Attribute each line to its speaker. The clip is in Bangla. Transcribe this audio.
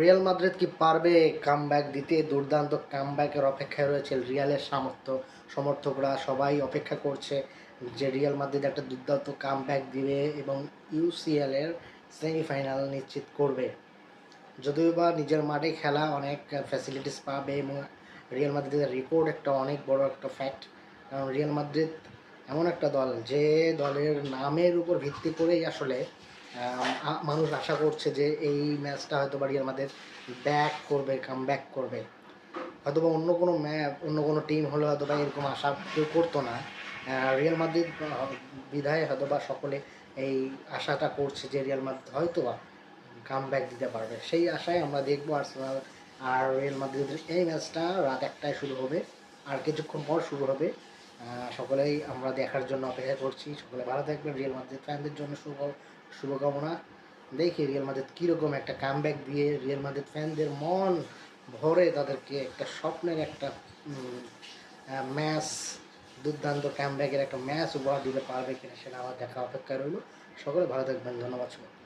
Speaker 1: রিয়াল মাদ্রিদ কি পারবে কামব্যাক দিতে? দুর্দান্ত কামব্যাকের অপেক্ষায় রয়েছে রিয়ালের সামর্থ্য। সমর্থকরা সবাই অপেক্ষা করছে যে রিয়াল মাদ্রিদ একটা দুর্দান্ত কামব্যাক দিবে এবং ইউসিএল এর সেমিফাইনাল নিশ্চিত করবে। যদিও বা নিজের মাঠে খেলা অনেক ফ্যাসিলিটিস পাবে এবং রিয়াল মাদ্রিদের রেকর্ড একটা অনেক বড় একটা ফ্যাক্ট কারণ রিয়াল মাদ্রিদ এমন একটা দল যে দলের নামের উপর ভিত্তি করেই আসলে মানুষ আশা করছে যে এই ম্যাচটা হয়তো বা মাদ্রিদ ব্যাক করবে কাম ব্যাক করবে। হয়তো বা অন্য কোনো ম্যাচ অন্য কোনো টিম হলে হয়তো বা এরকম আশা কেউ করতো না। রিয়াল মাদ্রিদ বিধায় হয়তো বা সকলে এই আশাটা করছে যে রিয়াল মাদ্রিদ হয়তো বা কাম ব্যাক দিতে পারবে। সেই আশায় আমরা দেখব আর্সেনাল আর রিয়াল মাদ্রিদের এই ম্যাচটা রাত একটায় শুরু হবে, আর কিছুক্ষণ পর শুরু হবে। সকলেই আমরা দেখার জন্য অপেক্ষা করছি। সকলে ভালো থাকবেন। রিয়েল মাদ্রিদ ফ্যানদের জন্য শুভ, শুভকামনা। দেখি রিয়েল মাদ্রিদ কীরকম একটা কামব্যাক দিয়ে রিয়েল মাদ্রিদ ফ্যানদের মন ভরে তাদেরকে একটা স্বপ্নের একটা ম্যাচ দুর্দান্ত কামব্যাকের একটা ম্যাচ উপহার দিতে পারবে কিনা সেটা আমার দেখা অপেক্ষা রইল। সকলে ভালো থাকবেন। ধন্যবাদ সবাই